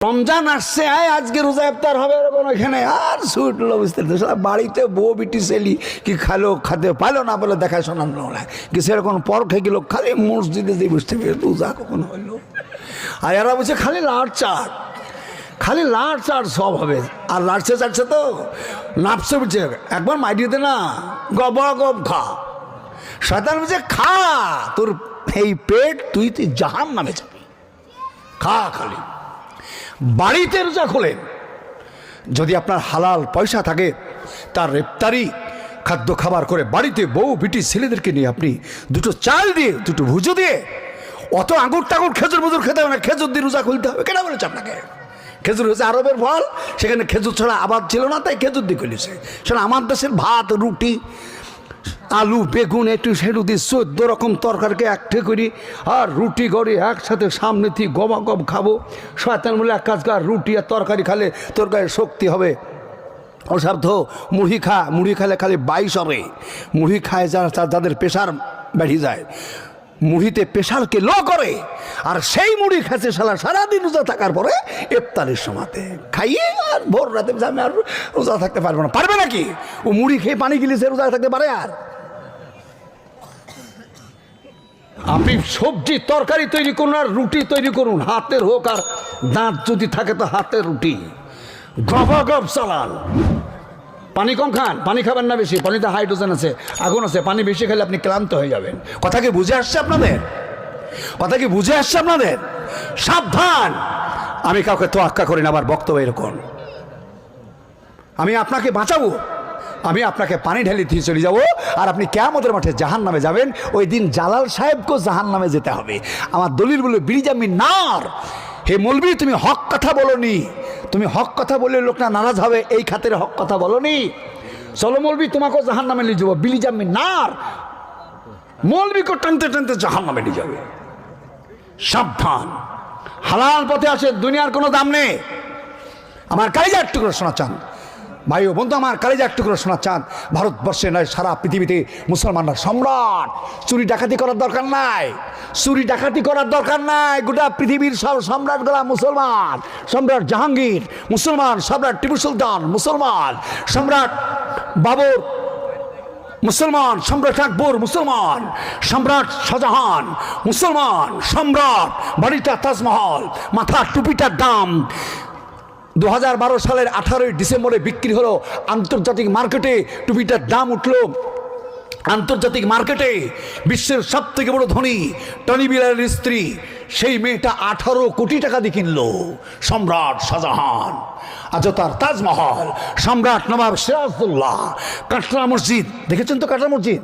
রমজান আসছে, আয়, আজকে রোজা ইফতার হবে, এরকম এখানে আর ছুটলো বুঝতে বাড়িতে বউ, বিটি সেলি কি খালো, খাতে পাইলো না বলে দেখা শোনানো না কি সেরকম পর খেয়ে গেল, খালি মসজিদে দিয়ে বুঝতে পেরে রোজা কখন হইল? আর এরা বলছে, খালি লাট চাট খালি লাট চাট সব হবে। আর লাটছে চাটছে তো, নাপছে বুঝছে একবার মাইডিতে না গব গব খা। শয়তান বলছে, খা, তোর এই পেট তুই তুই জাহান নামে যাবি। খা খালি। বাড়িতে রোজা খোলেন। যদি আপনার হালাল পয়সা থাকে, তার রেপ্তারি, খাদ্য খাবার করে বাড়িতে বউ, বিটি, ছেলেদেরকে নিয়ে আপনি দুটো চাল দিয়ে, দুটো ভুজো দিয়ে, অত আঙুর টাঙুর খেজুর বুজুর খেতে হবে না, খেজুর দিয়ে রোজা খুলতে হবে। কেন বলেছে আপনাকে? খেজুর হচ্ছে আরবের ফল, সেখানে খেজুর ছাড়া আবাদ ছিল না, তাই খেজুর দিয়ে খুলেছে। সেটা আমার দেশের ভাত, রুটি আলু, বেগুন একটু সেটু দিয়ে চোদ্দ রকম তরকারিকে একটে করি আর রুটি করে, একসাথে সামনে থেকে গবা গব খাব। শয়তান বলে এক কাজ কর, রুটি আর তরকারি খালে তরকারি শক্তি হবে। অসাধ্য, মুড়ি খা, মুড়ি খালে খালি বাইশ হবে। মুড়ি খায় যারা তাদের প্রেশার বেড়ে যায়। মুড়িতে প্রেশারকে লো করে, আর সেই মুড়ি খাচ্ছে সারা সারাদিন রোজা থাকার পরে ইফতারের সময়তে। খাইয়ে আর ভোর রাতে আমি আর রোজা থাকতে পারব না। পারবে নাকি ও মুড়ি খেয়ে পানি গিলে সে রোজা থাকতে পারে আর? আপনি সবজি তরকারি তৈরি করুন আর রুটি তৈরি করুন, হাতের হোক আর দাঁত যদি থাকে তো হাতের রুটি। গব গব চালান পানি কম খান, পানি খাবেন না বেশি, পানিতে হাইড্রোজেন আছে, আগুন আছে, পানি বেশি খেলে আপনি ক্লান্ত হয়ে যাবেন। কথা কি বুঝে আসছে আপনাদের? কথা কি বুঝে আসছে আপনাদের? সাবধান! আমি কাউকে তোয়াক্কা করি না আবার বক্তব্য এরকম। আমি আপনাকে বাঁচাবো। আমি আপনাকে পানি ঢেলে দিয়ে চলে যাব, আর আপনি কেমতের মাঠে জাহান নামে যাবেন। ওই দিন জালাল সাহেবকেও জাহান নামে যেতে হবে। আমার দলিল বলে বিরিজামি নার! হে মলবি, তুমি হক কথা বলনি। তুমি হক কথা বললে লোকটা নারাজ হবে, এই খাতের হক কথা বলনি। চলো মলবি তোমাকে জাহান নামে নিয়ে যাব, বিলি বিলিজামি নার। মলবিকে টানতে টানতে জাহান নামে নিয়ে যাবে। সাবধান। হালাল পথে আসে, দুনিয়ার কোনো দাম নেই। আমার কালিজার টুকরো শোনা চান। ভাই ও বন্ধু, আমার কালিজার টুকরো শোনা চান ভারতবর্ষে নয়, সারা পৃথিবীতে মুসলমানরা সম্রাট। চুরি ডাকাতি করার দরকার নাই। চুরি ডাকাতি করার দরকার নাই। গোটা পৃথিবীর সব সম্রাটগুলা মুসলমান। সম্রাট জাহাঙ্গীর মুসলমান। সম্রাট টিপু সুলতান মুসলমান। সম্রাট বাবর মুসলমান। সম্রাট আকবর মুসলমান। সম্রাট শাহজাহান মুসলমান। সম্রাট বাড়িটা তাজমহল। মাথার টুপিটার দাম দু হাজার বারো সালের আঠারোই ডিসেম্বরে বিক্রি হলো আন্তর্জাতিক মার্কেটে টুপিটার দাম উঠল। আন্তর্জাতিক মার্কেটে বিশ্বের সব থেকে বড় ধনী টনি বিলারের স্ত্রী, সেই মেয়েটা আঠারো কোটি টাকা দিয়ে কিনলো। সম্রাট শাহজাহান। আজ তার তাজমহল। সম্রাট নবাব সিরাজদুল্লাহ কাটরা মসজিদ। দেখেছেন তো কাটরা মসজিদ?